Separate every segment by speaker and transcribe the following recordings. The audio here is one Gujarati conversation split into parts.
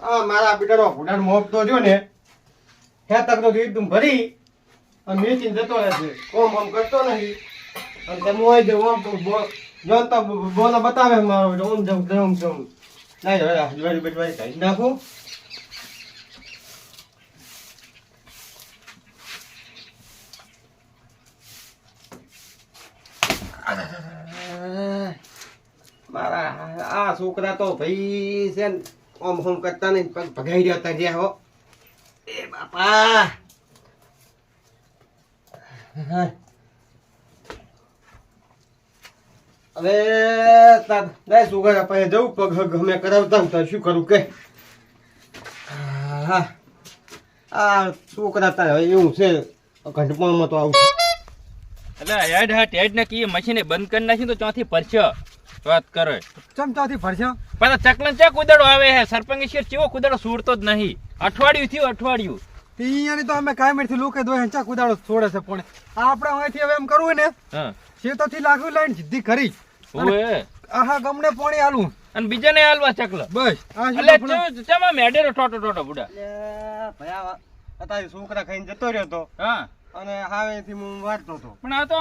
Speaker 1: આ મારા બેટાનો ભૂડાનો મોપ તો જો ને ખેતર તો એકદમ ભરી, અને મેચીને જતો રહેશે ઓમ ઓમ કરતો નથી. અને તમે હોય જે ઓમ બો- જોન તો બોલો બતાવે મારો ઓમ જમ જમ જમ નહીં હવે આ દિવાળી કાઢી નાખું. મારા આ છોકરા તો ભાઈ છે ને. ઓમ હોમ કરતા નહીં, પગ ભગાઈ રહ્યા હતા જ્યાં હો. એ બાપા. તાર સુગર આપણે જવું, પગ હગ અમે કરાવતા તો શું કરું કે? હા આ છોકરા તાર એવું છે, ઘંટપણમાં તો આવું
Speaker 2: એટલે હેડ હાટ હેડ ને કી મશીને બંધ કરી નાખી તો ત્યાંથી પરસ્યો વાત કરે.
Speaker 3: ચમચાથી ફરશો?
Speaker 2: પણ ચકલન ચા કુદડો આવે હે સરપંગી શેર ચેવો કુદડો સુરતો જ નહીં. અઠવાડિયું થયું અઠવાડિયું.
Speaker 3: અહીંયાની તો અમે કાયમેરથી લોકો દો ચા કુદાડો છોડે છે પણ. આપણે અહીંથી હવે એમ કરવું ને
Speaker 2: હા.
Speaker 3: શેતોથી લાગુ લાઈન સીધી કરી.
Speaker 2: ઓએ
Speaker 3: આહા ગમને પાણી આલું.
Speaker 2: અને બીજાને હાલવા ચકલ.
Speaker 3: બસ
Speaker 2: એટલે ચમ- ચમ ટોટો ટોટો બુડા.
Speaker 1: ભયા અત્યારે છોકરા ખાઈને જતો રહ્યો તો.
Speaker 2: હા.
Speaker 1: અને હાવેથી હું વાંચતો હતો.
Speaker 2: પણ આ તો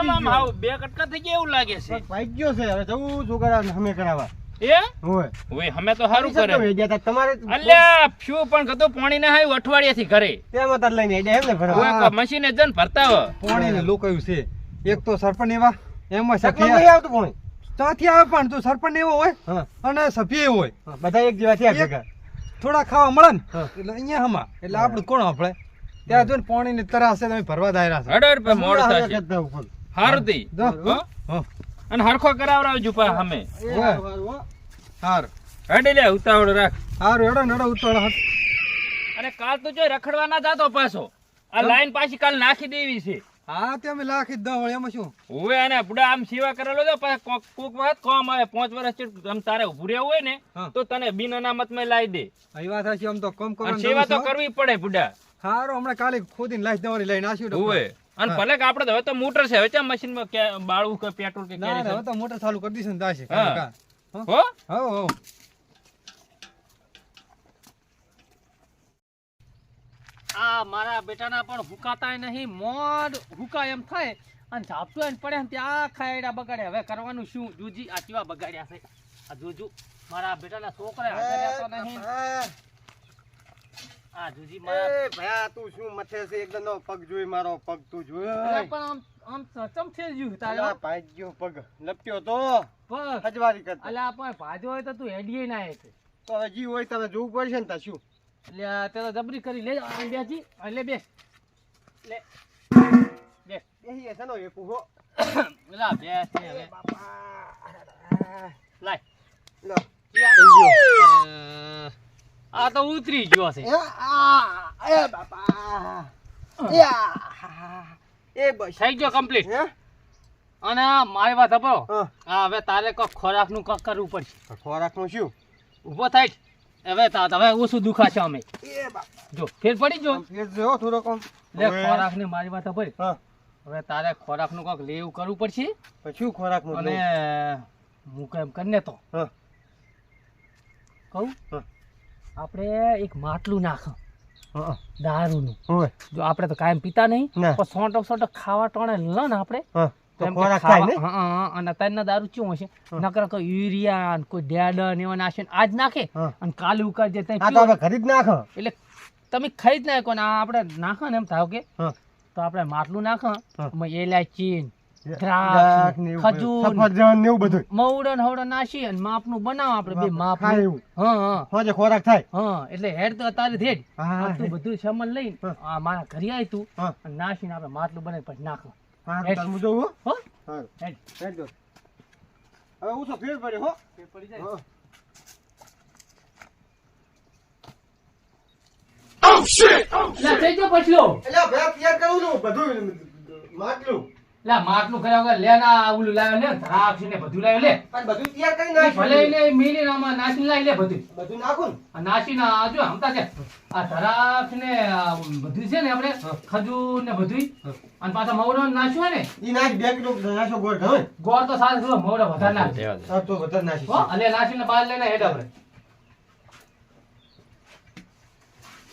Speaker 2: આમ આમ હાવ બે કટકા થઈ ગયા એવું લાગે છે.
Speaker 1: ભાઈ ગયો છે. હવે જવું છોકરા અમે કરાવવા.
Speaker 2: એ
Speaker 1: હોય
Speaker 2: ઓય અમે તો સારું કરે.
Speaker 1: કરી ગયા તા? તમારે
Speaker 2: અલ્યા શું પણ કતો પાણી ના આવ્યું અઠવાડિયાથી ઘરે.
Speaker 1: તેમાં તાર લઈને આઈ જાય એમ ને ભરવા.
Speaker 2: મશીને જન ભરતા હો.
Speaker 3: પાણી ને લોકો એવું છે? એક તો સરપંચ એવા એમાં
Speaker 1: ચકલો નહીં આવતું પોણી?
Speaker 3: ત્યાંથી આવે પણ તો સરપંચ એવો હોય અને સભ્ય હોય.
Speaker 1: બધા એક જેવા થયા
Speaker 3: થોડા ખાવા મળે ને. એટલે અહીંયા હમા. એટલે આપણું કોણ આપણે ત્યાં જો પાણી ની તરાસ તમે ભરવા દાયરા છો.
Speaker 2: અડર પર મોડ થશે
Speaker 1: કરતા ઉપર.
Speaker 2: હારું તી
Speaker 3: જો.
Speaker 2: અને હરખો કરાવરાવજો પા અમે
Speaker 1: હાર
Speaker 2: હડે લે ઉતાવળ રાખ.
Speaker 3: હાર હેડો નડો ઉતાવળ
Speaker 2: અને કાલ તો જો રખડવાના જાતો પાછો. આ લાઈન પાછી કાલ નાખી દેવી છે.
Speaker 3: હા તે અમે લાખી દઉં વળી એમાં શું?
Speaker 2: હવે અને બુડા આમ સેવા કરેલો તો પાછા કોક કોક વખત કોમ આવે પાંચ વર્ષ આમ તારે ઉભું રહેવું હોય ને તો તને બિન અનામતમાં લાવી દે.
Speaker 3: આ વાત છે આમ તો કમ
Speaker 2: અને સેવા તો. કરવી પડે બુડા.
Speaker 3: હારું હમણાં કાલે ખોદીને લાઈટ દવાની લઈને આશું
Speaker 2: હોવે અને ભલે કે આપણે હવે તો મોટર છે હવે ચા મશીનમાં કે બાળવું કે પેટ્રોલ કે
Speaker 3: ના
Speaker 2: કેરી
Speaker 3: હવે તો મોટર ચાલુ કરી દઈશું ને દાશે
Speaker 2: હો.
Speaker 3: હો?
Speaker 2: હો?
Speaker 4: આ મારા બેટાના પણ હુકાતાય નહીં મોડ હુકા એમ થાય. અને ઝાપટું એને પડે ને ત્યાં ખાયડા બગાડે હવે કરવાનું શું? જુજી આ કેવા બગાડ્યા છે? આ જોજો મારા બેટાના છોકરા હાજર નહીં? આ જુજી મારા
Speaker 1: એ ભયા તું શું મથે છે? એકદમ નો પગ જોઈ મારો પગ તું જોઈ.
Speaker 4: પણ આમ આમ સચમ થઈ ગયું તારે
Speaker 1: અલા, ગયો પગ લપટ્યો તો.
Speaker 4: પગ.
Speaker 1: હજવારી કરતો.
Speaker 4: અલ્યા પણ ભાજો હોય તો તું હેડીએ ના હે
Speaker 1: તો. હજી હોય તમે જોવું પડશે ને તા શું?
Speaker 4: એટલે આ તે તો જબરી કરી લે બેજી. એટલે બે. લે. બે.
Speaker 1: બેહી છે નો એ પૂહો
Speaker 4: લા બે છે હવે. લાય.
Speaker 1: લો.
Speaker 4: આ તો ઉતરી ગયો છે.
Speaker 1: એ બાપા. એ બસ.
Speaker 4: થઈ ગયો કમ્પ્લીટ
Speaker 1: હે?
Speaker 4: અને મારી વાત
Speaker 1: હા.
Speaker 4: હવે તારે કોક ખોરાકનું કોક કરવું પડશે.
Speaker 1: ખોરાકનું શું?
Speaker 4: ઊભો થાય હવે તા હવે ઓછું દુખાશે અમે.
Speaker 1: એ બાપા.
Speaker 4: જો ફેર પડી જો
Speaker 1: ફેર જો થોડો કોમ.
Speaker 4: લે ખોરાકની મારી વાત સાંભળ.
Speaker 1: હા.
Speaker 4: હવે તારે ખોરાકનું કોક લેવું કરવું પડશે.
Speaker 1: પછી ખોરાકનું
Speaker 4: અને હું કેમ કરીને તો.
Speaker 1: હા.
Speaker 4: કહું?
Speaker 1: હા.
Speaker 4: આપણે એક માટલું નાખ. દારૂનું.
Speaker 1: હોય
Speaker 4: જો આપણે તો કાયમ પીતા નહીં. પણ સોટો સોટો ખાવા ટોણે લ ને આપણે. અને અત્યારના દારૂ શું હશે નકર કોઈ યુરિયા કોઈ ડેડન એવા નાશે આજ નાખે અને કાલે ઉકાળજે
Speaker 1: જ નાખો.
Speaker 4: એટલે તમે ખરીદ નાખો ને આપણે નાખો ને એમ થાવ કે? તો આપણે માટલું નાખો
Speaker 1: હા. દ્રાક્ષ ને
Speaker 4: ખજૂર
Speaker 1: સફરજન ને એવું બધું.
Speaker 4: મવડો ને હવડો અને માપનું બનાવો આપણે બે માપ
Speaker 1: એવું.
Speaker 4: હા હા.
Speaker 1: હોજે ખોરાક થાય.
Speaker 4: હા એટલે હેડ તો તારે થેડ તું બધું સામાન લઈને આ મારા ઘરે આવી તું અને નાખીને આપણે માટલું બનાવી પછી નાખો.
Speaker 1: હા
Speaker 4: હેડ.
Speaker 1: તાર હો. હો?
Speaker 4: હેડ.
Speaker 1: હેડ જો. હવે હું ફેર પડ્યો હો.
Speaker 4: પડી જાય.
Speaker 1: હા.
Speaker 4: લા થઈ ગયો પછલો
Speaker 1: એટલે ભયા તૈયાર કરું બધું માટલું.
Speaker 4: લા માટલું કર્યા વગર લે ના ઓલું લાવ્યો લે દ્રાક્ષ ને બધું લાવ્યો લે.
Speaker 1: પણ બધું તૈયાર કરી નાખ.
Speaker 4: ભલે એને મિલી આમાં નાસી લાવી લે બધું.
Speaker 1: બધું નાખું ને?
Speaker 4: નાસી ના જો હમતા છે. આ દ્રાક્ષ ને બધું છે ને આપણે. ખજૂર ને બધું અને પાછા મવડો નાસ્યો ને?
Speaker 1: ઈ નાખ બે કિલો નાસ્યો ગોળ
Speaker 4: ગોળ તો સારું થોડો મવડો વધારે નાખ.
Speaker 1: સાત તો વધારે નાખી
Speaker 4: હો અલે નાસી ને બહાર લઈને હેડ આપણે.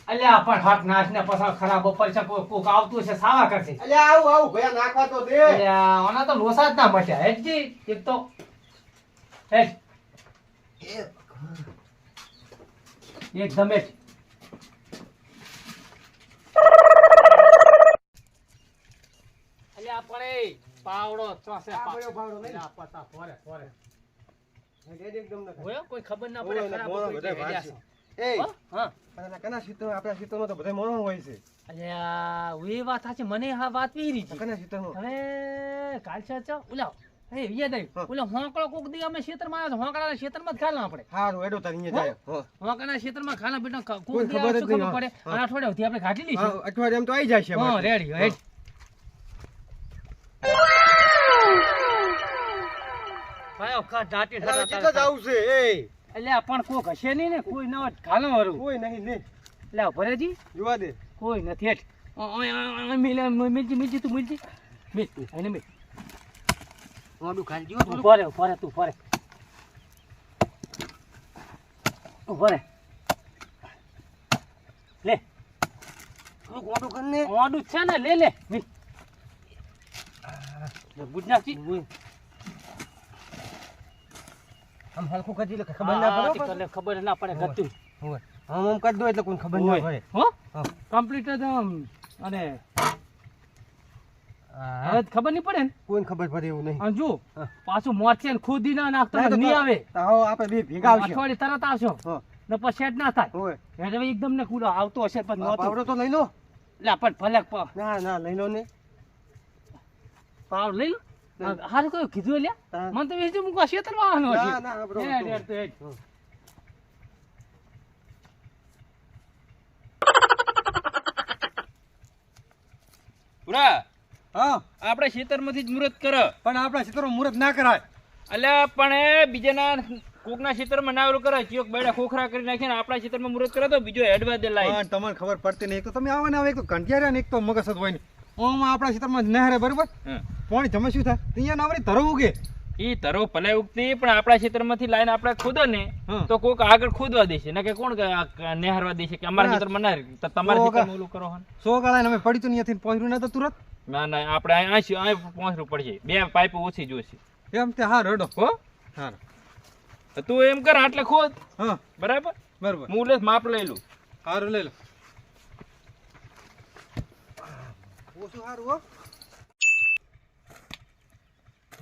Speaker 4: અલ્યા પણ હાથ નાશ ને પછી ખરાબ ઉપર છે કોક કોક આવતું છે સાવા કરશે.
Speaker 1: અલ્યા આવું આવું ભયા નાખવા તો દે.
Speaker 4: અલ્યા ઓના તો લોસા જ ના મટ્યા. હેજી એક તો. હે એક ધમે અલ્યા પણ એ પાવડો ચોસે
Speaker 1: પાવડો પાવડો નહીં?
Speaker 4: આ પતા ફોરે ફોરે.
Speaker 1: એકદમ ના
Speaker 4: કોઈ ખબર ના પડે ખરાબ
Speaker 1: એ
Speaker 4: હા?
Speaker 1: કના સીતો આપણા સીતોમાં તો બધા મોણો હોય છે.
Speaker 4: અલ્યા એ વાત સાચી મને આ વાત વીરી છે.
Speaker 1: કના સીતોમાં
Speaker 4: હવે કાલ છે ચો ઉલા એ યાદ
Speaker 1: હા.
Speaker 4: આવ્યું હોંકળો કોક દી અમે ખેતરમાં આવ્યા હોંકળાના ખેતરમાં જ ખાલા આપણે.
Speaker 1: હારું એડો તારી અહીંયા જાય.
Speaker 4: હોંકળાના ખેતરમાં ખાલા બેટા કોક દી
Speaker 1: ખબર
Speaker 4: પડે. આ અઠવાડિયાથી આપણે ઘાટી લઈશું.
Speaker 1: અઠવાડિયામાં તો આવી જાય
Speaker 4: હા રેડી હેડ. ભાઈ કા ડાટી
Speaker 1: એટલે હવે ચિત્ત જ એ
Speaker 4: એટલે પણ કોક હશે નહીં ને? કોઈ ના ખાલો વાળું
Speaker 1: કોઈ નહીં લે.
Speaker 4: એટલે ભરેજી
Speaker 1: જોવા દે.
Speaker 4: કોઈ નથી હેઠ. મિલ મિલજી મિલજી તું મિલજી. મિલ એને મિલ.
Speaker 1: મોઢું ખાલી જીવો
Speaker 4: તું ફરે ફરે તું ફરે ફરે લે.
Speaker 1: થોડુંક મોઢું કર ને.
Speaker 4: ઓડું છે ને લે લે મિલ. ગુજરાતી નાખી
Speaker 1: આમ હલકું કરી એટલે ખબર ના પડે
Speaker 4: એટલે ખબર ના પડે ગતું
Speaker 1: હોય. આમ આમ કરી દો એટલે કોઈ ખબર ના પડે.
Speaker 4: હો? કમ્પ્લીટ જ આમ. અને હવે ખબર નહીં પડે ને?
Speaker 1: કોઈ ખબર પડે એવું નહીં.
Speaker 4: જો પાછું મોરચે ને ખુદી ના નાખતો નહીં આવે.
Speaker 1: તો આપણે બે ભેગા આવશે.
Speaker 4: અઠવાડિયે તરત આવશો. ને પછી સેટ ના થાય.
Speaker 1: હોય.
Speaker 4: એટલે એકદમ ને કુલો આવતો હશે પણ નહોતો.
Speaker 1: આવડો તો લઈ લો.
Speaker 4: એટલે પણ ભલે
Speaker 1: ના ના લઈ લો ને.
Speaker 4: પાવ લઈ લો.
Speaker 1: લઈ.
Speaker 4: હારું કીધું લ્યા
Speaker 1: હા.
Speaker 4: મને તો વેચી મૂકવા શેતરમાં આવવાનો
Speaker 1: ના, ના, આપણો
Speaker 4: હેડ. તો હેડ.
Speaker 1: હમ.
Speaker 3: હા
Speaker 2: આપણે ખેતરમાંથી જ મુહૂર્ત કર
Speaker 3: પણ આપણા ક્ષેત્રમાં મુહૂર્ત ના કરાય
Speaker 2: અલ્યા પણ એ બીજાના કોકના ખેતરમાં ના ઓલું કરે ચિયોક બેડા ખોખરા કરી નાખીને આપણા ખેતરમાં મુહૂર્ત કરે તો બીજો હેડવા દે લાઈ
Speaker 3: પણ તમને ખબર પડતી નહીં તો તમે આવો ને આવે એક તો કંઠિયા ને એક તો મગસદ હોય નહીં ઓમ આપણા ક્ષેત્રમાં નહેરે બરોબર? પાણી જમે શું થાય? અહીંયા નવરી ધરો ઉગે.
Speaker 2: ઈ તરો ભલે ઉગતી પણ આપણા ક્ષેત્રમાંથી લાઈન આપણે ખોદો ને તો કોક આગળ ખોદવા દેશે. ના કે કોણ નહેરવા દેશે કે અમારા ક્ષેત્રમાં નહેર તો તમારા ક્ષેત્રમાં ઓલું કરો
Speaker 3: સો ગાળા અમે પડી તો અહીંયાથી પહોંચ્યું ના તો તુરત?
Speaker 2: ના ના આપણે અહીં અહીં અહીં પહોંચવું પડશે. બે પાઇપ ઓછી જોશે
Speaker 3: એમ તે હા રડો
Speaker 2: હો?
Speaker 3: હા
Speaker 2: તું એમ કર આટલે ખોદ.
Speaker 3: હા.
Speaker 2: બરાબર?
Speaker 3: બરોબર.
Speaker 2: હું લે માપ લઈ લઉં.
Speaker 3: સારું લઈ લો. ઓછું સારું હો.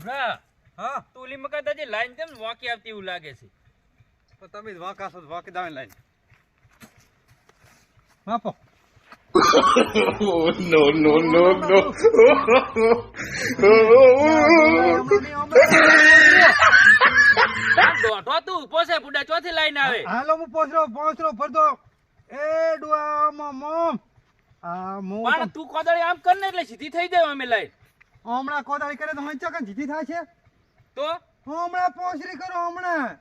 Speaker 2: ના
Speaker 3: હા.
Speaker 2: તું ઓલી મકા તાજી લાઈન કેમ વાંકી આવતી એવું લાગે છે?
Speaker 3: તો તમે જ વાંકા વાંકી દાવે લાઈન. માપો
Speaker 2: દોઢો તું ઊભો છે બુડા ચોથી લાઈન આવે.
Speaker 3: હાલો હું પોસરો પોસરો ફરતો. એ ડુઆ મમ.
Speaker 2: પણ તું કોદાળી આમ કર ને એટલે સીધી થઈ જાય અમે લઈ
Speaker 3: હમણાં કોદાળી કરે તો હું કન જીતી થાય છે?
Speaker 2: તો?
Speaker 3: હમણાં પોસરી કરો હમણાં.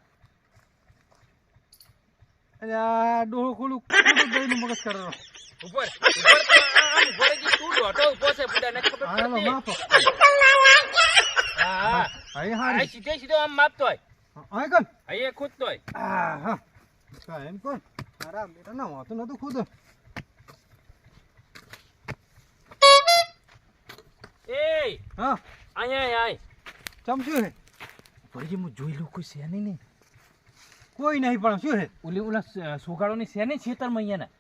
Speaker 3: આ ડોહો ખોલું ખોટું દહીંનું મગજ કરો
Speaker 2: ઉપર ઉપર તો. તું ડોટો ઊભો છે બુડા ને ખબર પડતી.
Speaker 3: માપો
Speaker 2: હા હા. આ સીધે સીધો આમ માપતો હોય.
Speaker 3: અહીં કોણ
Speaker 2: અહીં ખુદતો હોય.
Speaker 3: હા હા, એમ કોણ મારા બેટા ના વાંધો નતું ખુદ
Speaker 2: એ
Speaker 3: હા
Speaker 2: અહીંયા આય
Speaker 3: ચમચ્યું હે
Speaker 2: ભરજી હું જોઈ લઉં કોઈ છે નહીં
Speaker 3: કોઈ નહીં પણ શું હે
Speaker 2: ઓલી ઓલા સુગાડોની છે નહીં ખેતરમાં અહીંયાના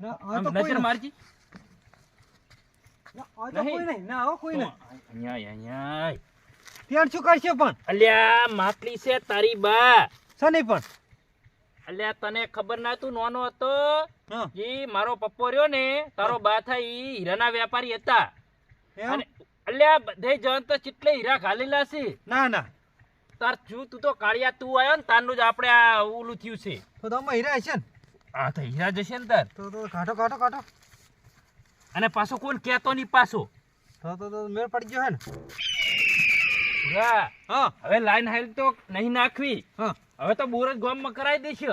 Speaker 3: ના આ
Speaker 2: આમ
Speaker 3: તો કોઈ
Speaker 2: નજર
Speaker 3: નહીં.
Speaker 2: મારજી નહીં.
Speaker 3: નહીં નહીં શું નહીં
Speaker 2: મારો પપ્પો રહ્યો ને તારો બા થાય હીરાના વેપારી હતા અલ્યા બધે જન તો ચિટલે હીરા ઘાલેલા છે
Speaker 3: ના ના.
Speaker 2: તાર છું તું તો કાળિયા તું આયો ને તારનું જ આપણે આ ઓલું થયું છે.
Speaker 3: તો તમે હીરા છે ને?
Speaker 2: હા તો હીરા જશે ને તાર.
Speaker 3: તો તો કાઢો કાઢો કાઢો.
Speaker 2: અને પાછો કોણ કહેતો નહીં પાછો?
Speaker 3: તો તો તો મેળ પડી ગયો હે ને?
Speaker 2: હા. હવે લાઈન હાઈલ તો નહીં નાખવી.
Speaker 3: હા.
Speaker 2: હવે તો બોર જ ગામમાં કરાવી દેશે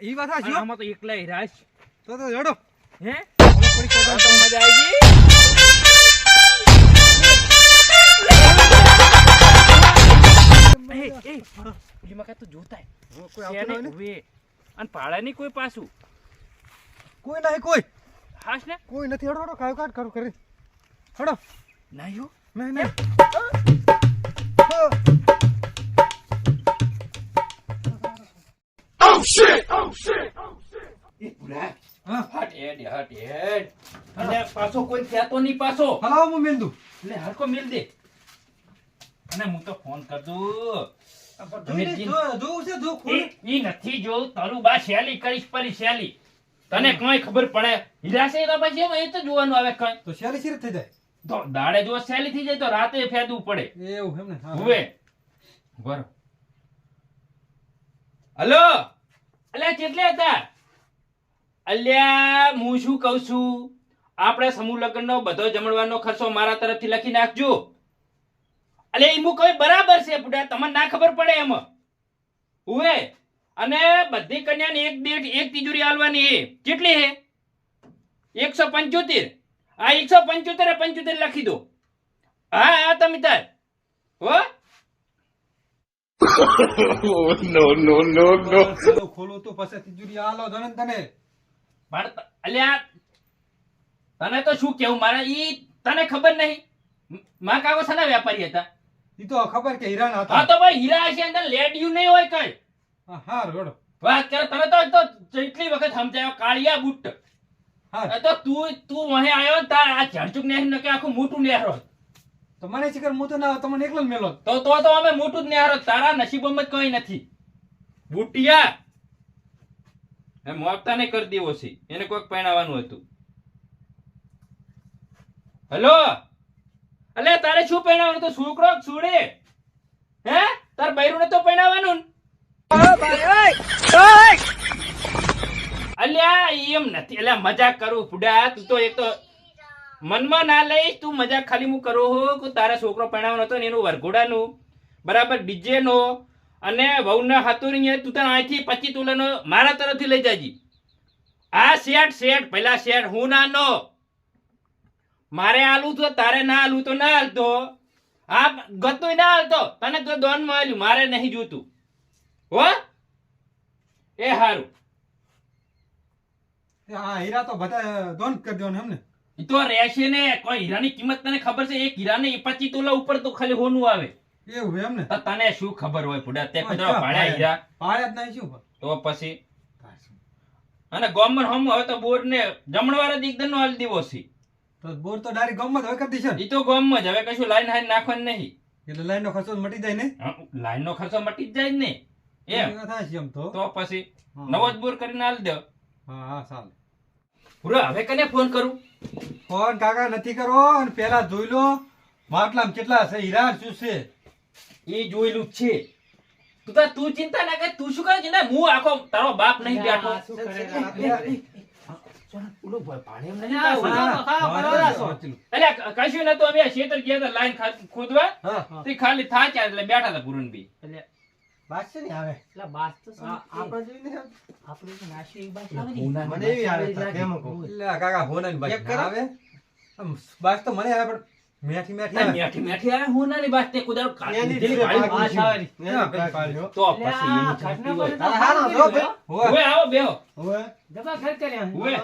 Speaker 3: ઈ વાત હાચી
Speaker 2: આમાં તો એકલા હીરા છે.
Speaker 3: તો તો જડો
Speaker 2: હે? મજા આવી ગઈ. તું જોતા
Speaker 3: અને ભાડા
Speaker 2: છે
Speaker 3: આવતું
Speaker 2: ને?
Speaker 3: નહીં
Speaker 2: કોઈ પાછું?
Speaker 3: કોઈ નહીં કોઈ.
Speaker 2: હાશ ને?
Speaker 3: કોઈ નથી. હડો હડો કાયો કાટ કરો કરી. હડો.
Speaker 2: નાયું
Speaker 3: નહીં નહીં
Speaker 2: એ? ભૂલા હટ હેડ હટ હેડ. અને પાછો કોઈ થયાતો નહીં પાછો.
Speaker 3: હલાવો હું મેલ દઉં.
Speaker 2: એટલે હરકો મિલ દે. અને હું તો ફોન કર દઉં
Speaker 3: જોવું
Speaker 2: નથી જોઉં તારું બા શેલી કરીશ પરી શેલી. તને કઈ ખબર પડે? હીરા તો પછી? એ તો જોવાનું આવે કઈ.
Speaker 3: તો શેરી શેરી થઈ જાય?
Speaker 2: તો દાડે જો શેલી થઈ જાય તો રાતે ફેદવું પડે.
Speaker 3: એવું એમ ને? હા.
Speaker 2: બરો હલો? અલ્યા કેટલે હતા? અલ્યા હું શું કહું છું? આપણે સમૂહ લગ્નનો બધો જમણવાનો ખર્ચો મારા તરફથી લખી નાખજો. અલે એ કહું બરાબર છે બુડા તમને ના ખબર પડે એમ. ઉવે અને બધી કન્યાને એક દીઠ એક તિજોરી આલવાની એ કેટલી હે? એકસો પંચોતેર. આ એકસો પંચોતેર પંચોતેર લખી દો. હા હા તમે તાર. હો?
Speaker 3: ચાલો ખોલું તો પછી તિજોરી આલો ધનન તને.
Speaker 2: પણ ત- અલ્યા તને તો શું કેવું મારા ઈ તને ખબર નહીં. મ- મા કાકો શાના વેપારી હતા?
Speaker 3: ઈ તો ખબર કે હીરાના
Speaker 2: હા
Speaker 3: હતા
Speaker 2: તો ભાઈ હીરા છે અંદર લેડિયું નહીં હોય કઈ.
Speaker 3: હા રોડ.
Speaker 2: વાત કરે તને તો તો કેટલી વખત સમજાયો કાળિયા બુટ.
Speaker 3: હા.
Speaker 2: તો તું તું વહે આવ્યો ને તાર આ ઝડચુક નેહર ને કે આખું મોટું નેહરો
Speaker 3: તો મને છે હું તો ના તમને એકલો જ મેલો
Speaker 2: તો તો તો અમે મોટું જ નેહરો તારા નસીબમાં જ કઈ નથી. બુટિયા. એ મોગતાને કરી દેવો છે. એને કોઈક પહેણાવાનું હતું. હેલો? અલે, તારે શું પહેરવાનું? તો છોકરો છોડે. હે? તાર બૈરું તો પહેણાવાનું અલ્યા એમ નથી. અલ્યા મજાક કરું, ફુડા. તું તો એક તો મનમાં ના લઈશ. તું મજાક ખાલી હું કરું હું કે તારા છોકરો પહેરવાનો હતો ને એનું વરઘોડાનું. બરાબર ડીજે નો અને વહુના હાથોરી તું તને અહીંથી પચી તોલાનો મારા તરફથી લઈ જાજી. આ શેઠ શેઠ, પહેલા શેઠ, હું ના નો મારે આલું તો તારે ના આલું તો ના હાલતો આ ગતું ના હાલતો તને તો દોનમાં મારે નહીં જોતું. હો? એ હારું.
Speaker 3: હા હીરા તો બધા દોન કરી દો ને
Speaker 2: ઈ તો રહેશે ને કોઈ હીરાની કિંમત તને ખબર છે? એક હીરાને પચી તોલા ઉપર તો ખાલી હોનું આવે.
Speaker 3: એવું એમ ને
Speaker 2: તને શું ખબર હોય? પુડા તે કુદરા હીરા.
Speaker 3: પાડ્યા જ નહીં શું
Speaker 2: તો પછી? અને ગોમર હમ હવે તો બોર ને જમણવાર જ નો હાલ દેવો છે.
Speaker 3: તો બોર તો ડાયરેક્ટ ગામમાં જ હવે કરી દેશે
Speaker 2: ઈ તો ગામમાં જ હવે કશું લાઈન હાઈન નાખવાનું નહીં.
Speaker 3: એટલે લાઈનનો ખર્ચો મટી જાય ને?
Speaker 2: લાઈન નો ખર્ચો મટી જ જાય ને. એમ.
Speaker 3: થાય છે એમ તો.
Speaker 2: તો પછી નવો જ બોર કરીને આલ દે.
Speaker 3: હા હા ચાલે
Speaker 2: પૂરા હવે કને ફોન કરું?
Speaker 3: ફોન કાકા નથી કરો અને પેલા જોઈ લો માટલામ કેટલા છે હીરા શું છે?
Speaker 2: એ જોયેલું છે. તું તાર તું ચિંતા ના કર તું શું કરે ચિંતા હું આખો તારો બાપ નહીં બેઠો. એમ કશું નતું અમે શેતર ગયા હતા લાઈન ખોદવા. તે ખાલી થાક્યા એટલે બેઠા હતા પૂરણબી
Speaker 1: વાત છે ને આવે
Speaker 4: એટલે બાસ તો શું?
Speaker 1: આ-
Speaker 4: છે?
Speaker 1: આપણે જોઈને
Speaker 4: આપણે તો નાસ્યો બાસ આવે
Speaker 1: મને એવી આવે કેમ કહું?
Speaker 3: એટલે કાકા હોનાની બાઈ
Speaker 1: એક
Speaker 3: આવે. બાસ તો મને આવે પણ મેઠી મેઠી
Speaker 2: મેઠી મેઠી આવે હું નાની બાત તે કાઢી
Speaker 4: બાસ આવે ને.
Speaker 2: તો પછી એની હોય. આવો બેહો.
Speaker 4: જબા ખર્ચ કર્યા.
Speaker 1: ને.
Speaker 2: ના હોય.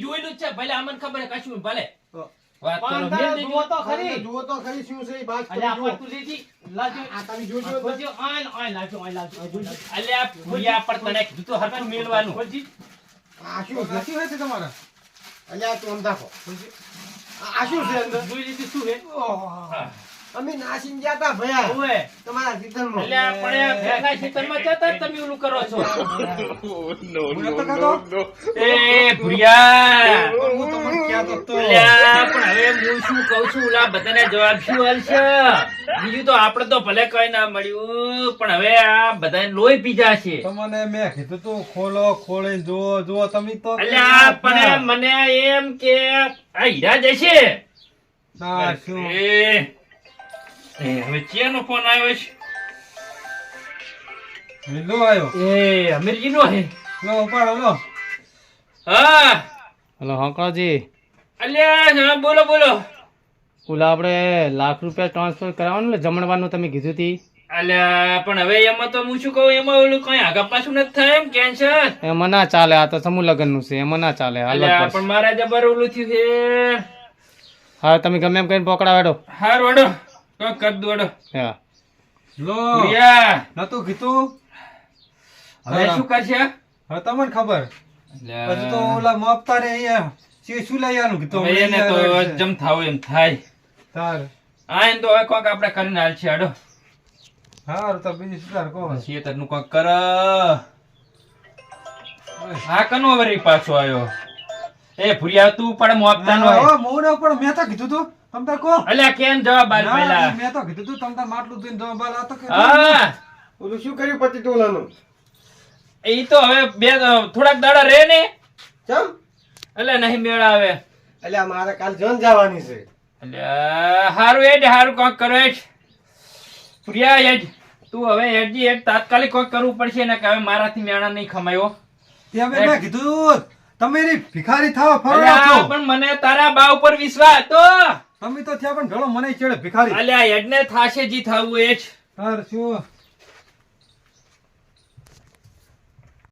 Speaker 2: જોયેલું જ છે ભલે અમને ખબર છે કશું ભલે.
Speaker 4: જુઓ તો ખરી.
Speaker 1: જુઓ તો ખરી શું છે બાજ
Speaker 4: આ
Speaker 1: આ તમે જોજો.
Speaker 4: આ
Speaker 2: ભૂયા પર તને કીધું તો હરખું મેલવાનું
Speaker 1: આ શું છે?
Speaker 3: હોય તમારે?
Speaker 1: અલ્યા તું આમ દાખો આ આ શું છે અંદર?
Speaker 4: જોઈ લીધી શું હે
Speaker 2: હા.
Speaker 1: અમે નાસીને ગયા તા ભયા.
Speaker 4: ઓવે.
Speaker 1: તમારા સીઝનમાં
Speaker 2: અલ્યા પણ આ ભેગા ખેતરમાં જતા તમે ઓલું કરો છો?
Speaker 3: હું નતો કહેતો?
Speaker 2: એ ભૂયા
Speaker 3: હું તમને કહેતો તો.
Speaker 2: અલ્યા, પણ હવે હું શું કહું છું ઓલા બધાને જવાબ શું આલશે? બીજું તો આપણે તો ભલે કઈ ના મળ્યું પણ હવે આ બધા લોહી પીજા છે.
Speaker 3: તમને મેં કીધું તું ખોલો ખોલે જુઓ જુઓ તમે તો
Speaker 2: અલ્યા પણ મને એમ કે આ હીરા જશે
Speaker 3: ના શું?
Speaker 2: હવે ચિયાનો ફોન આવ્યો છે.
Speaker 3: લો આવ્યો.
Speaker 2: એ અમીરજી નો હે
Speaker 3: લો ઉપાડો લો.
Speaker 2: હા.
Speaker 5: હલો હંકળાજી
Speaker 2: અલ્યા હા બોલો બોલો.
Speaker 5: ઓલા આપણે લાખ રૂપિયા ટ્રાન્સફર કરાવવાનું ને જમણવાનું તમે કીધું હતી
Speaker 2: અલ્યા પણ હવે એમાં તો હું શું કહું એમાં ઓલું કઈ આગા પાછું નથી થાય એમ કેન્સર?
Speaker 5: એમાં ના ચાલે આ તો સમૂહ લગ્નનું છે એમાં ના ચાલે
Speaker 2: અલ્યા પણ મારા જબર ઓલું થયું છે.
Speaker 5: હા તમે ગમે એમ કરીને પકડાવાડો
Speaker 2: હાર વડો તો કર દો વડો
Speaker 5: હા.
Speaker 3: લો.
Speaker 2: પ્રિયા.
Speaker 3: નતું કીધું?
Speaker 2: હવે શું કરશે?
Speaker 3: હવે તમને ખબર. પછી તો ઓલા માપતા રે અહીંયા. છે શું લઈ આનું કીધું?
Speaker 2: એને તો જમ થાવ એમ થાય.
Speaker 3: તાર.
Speaker 2: આ એને તો હવે કોક આપણે કરીને હાલ. છે અડો
Speaker 3: હારું તો બીજું સુધાર કહો.
Speaker 2: શેતરનું કોક કર. આ કનો વરી પાછો આવ્યો? એ ભૂરિયા તું પણ મોપતા નો
Speaker 3: હા, પણ મેં તો કીધું તું. તમ તાર કહો.
Speaker 2: અલ્યા કેમ જવાબ આલ પહેલા?
Speaker 3: મેં તો કીધું તું તમ તાર માટલું ધોઈને જવાબ આલ. આ તો
Speaker 2: હા.
Speaker 1: ઓલું શું કર્યું પતિ ટોલાનું?
Speaker 2: એ તો હવે બે થોડાક દાડા રહે ને.
Speaker 1: ચમ?
Speaker 2: એટલે નહીં મેળ આવે
Speaker 1: એટલે મારે કાલ જોન જવાની છે.
Speaker 2: એટલે હારું એજ હારું કોક કરો એજ પ્રિયા એજ તું હવે એજી એડ તાત્કાલિક કોક કરવું પડશે ને કે હવે મારાથી મેળા નહીં ખમાયો.
Speaker 3: તે હવે મેં કીધું તમે ભિખારી થાવ ફરો
Speaker 2: પણ મને તારા બા ઉપર વિશ્વાસ હતો.
Speaker 3: તમે તો થયા પણ ઘણો મને ચડે ભિખારી.
Speaker 2: અલ્યા હેડને થાશે જી થવું એ જ.
Speaker 3: તાર શું?